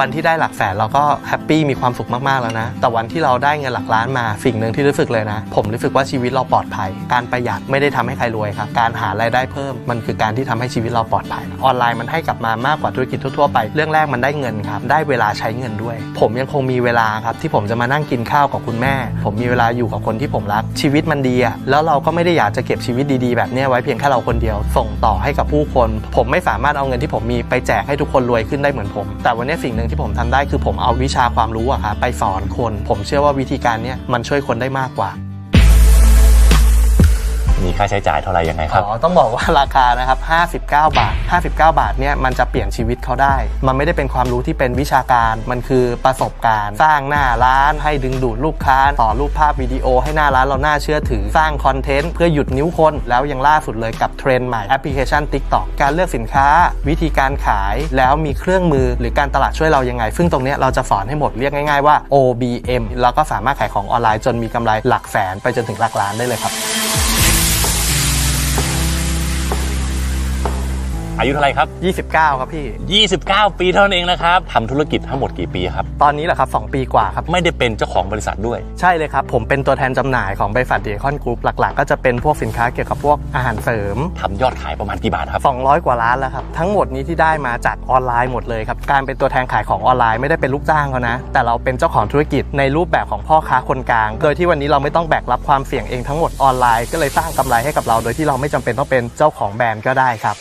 วันที่ได้หลักแสนเราก็แฮปปี้มีความสุขมากๆแล้วนะ แต่วันที่เราได้เงินหลักล้านมาสิ่งหนึ่งที่รู้สึกเลยนะ ผมรู้สึกว่าชีวิตเราปลอดภัย การประหยัดไม่ได้ทำให้ใครรวยครับ การหารายได้เพิ่มมันคือการที่ทำให้ชีวิตเราปลอดภัย ออนไลน์มันให้กลับมามากกว่าธุรกิจทั่วๆไป เรื่องแรกมันได้เงินครับ ได้เวลาใช้เงินด้วย ผมยังคงมีเวลาครับที่ผมจะมานั่งกินข้าวกับคุณแม่ ผมมีเวลาอยู่กับคนที่ผมรัก ชีวิตมันดีอะแล้วเราก็ไม่ได้อยากจะเก็บชีวิตดีๆแบบนี้ไว้เพียงแค่เราคนเดียว ส่งต่อให้กับผู้คน ผมไม่สามารถเอาเงินที่ผมมีไปแจกให้ทุกคนรวยขึ้นได้เหมือนผม แต่วันนี้สิ่งหนึ่งที่ผมทำได้คือผมเอาวิชาความรู้อะครับไปสอนคน ผมเชื่อว่าวิธีการเนี้ยมันช่วยคนได้มากกว่า ค่าใช้จ่ายเท่าไหร่ยังไงครับ อ๋อ ต้องบอกว่าราคานะครับ 59 บาท 59 บาทเนี่ยมันจะเปลี่ยนชีวิตเขาได้ มันไม่ได้เป็นความรู้ที่เป็นวิชาการ มันคือประสบการณ์ สร้างหน้าร้านให้ดึงดูดลูกค้าต่อรูปภาพวิดีโอให้หน้าร้านเราน่าเชื่อถือ สร้างคอนเทนต์เพื่อหยุดนิ้วคน แล้วยังล่าสุดเลยกับเทรนด์ใหม่แอปพลิเคชัน TikTok การเลือกสินค้า วิธีการขาย แล้วมีเครื่องมือหรือการตลาดช่วยเรายังไง ซึ่งตรงนี้เราจะสอนให้หมดเรียกง่าย ๆว่า OBM แล้วก็สามารถขายของออนไลน์จนมีกำไรหลักแสนไปจนถึงหลักล้านได้เลยครับ อายุเท่าไหร่ครับ29 ครับพี่29 ปีเท่านั้นเองนะครับทำธุรกิจทั้งหมดกี่ปีครับ ตอนนี้แหละครับ 2 ปีกว่าครับ ไม่ได้เป็นเจ้าของบริษัทด้วย ใช่เลยครับ ผมเป็นตัวแทนจำหน่ายของบริษัทเดคอนกรุ๊ปหลัก ๆ ก็จะเป็นพวกสินค้าเกี่ยวกับพวกอาหารเสริม ทำยอดขายประมาณกี่บาทครับ 200 กว่าล้านแล้วครับ ทั้งหมดนี้ที่ได้มาจากออนไลน์หมดเลยครับ การเป็นตัวแทนขายของออนไลน์ไม่ได้เป็นลูกจ้างเขานะ แต่เราเป็นเจ้าของธุรกิจในรูปแบบของพ่อค้าคนกลาง โดยที่วันนี้เราไม่ต้องแบกรับความเสี่ยงเองทั้งหมดออนไลน์ ก็เลยสร้างกำไรให้กับเรา โดยที่เราไม่จำเป็นต้องเป็นเจ้าของแบรนด์ก็ได้ครับ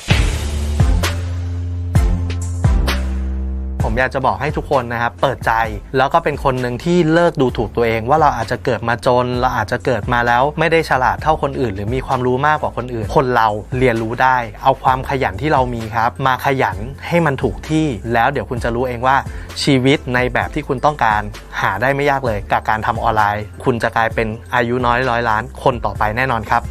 ผมอยากจะบอกให้ทุกคนนะครับเปิดใจ แล้วก็เป็นคนหนึ่งที่เลิกดูถูกตัวเอง ว่าเราอาจจะเกิดมาจน เราอาจจะเกิดมาแล้ว ไม่ได้ฉลาดเท่าคนอื่น หรือมีความรู้มากกว่าคนอื่น คนเราเรียนรู้ได้ เอาความขยันที่เรามีครับ มาขยันให้มันถูกที่แล้วเดี๋ยวคุณจะรู้เองว่าชีวิตในแบบที่คุณต้องการหาได้ไม่ยากเลยกับการทำออนไลน์ คุณจะกลายเป็นอายุน้อยร้อยล้านคนต่อไปแน่นอนครับ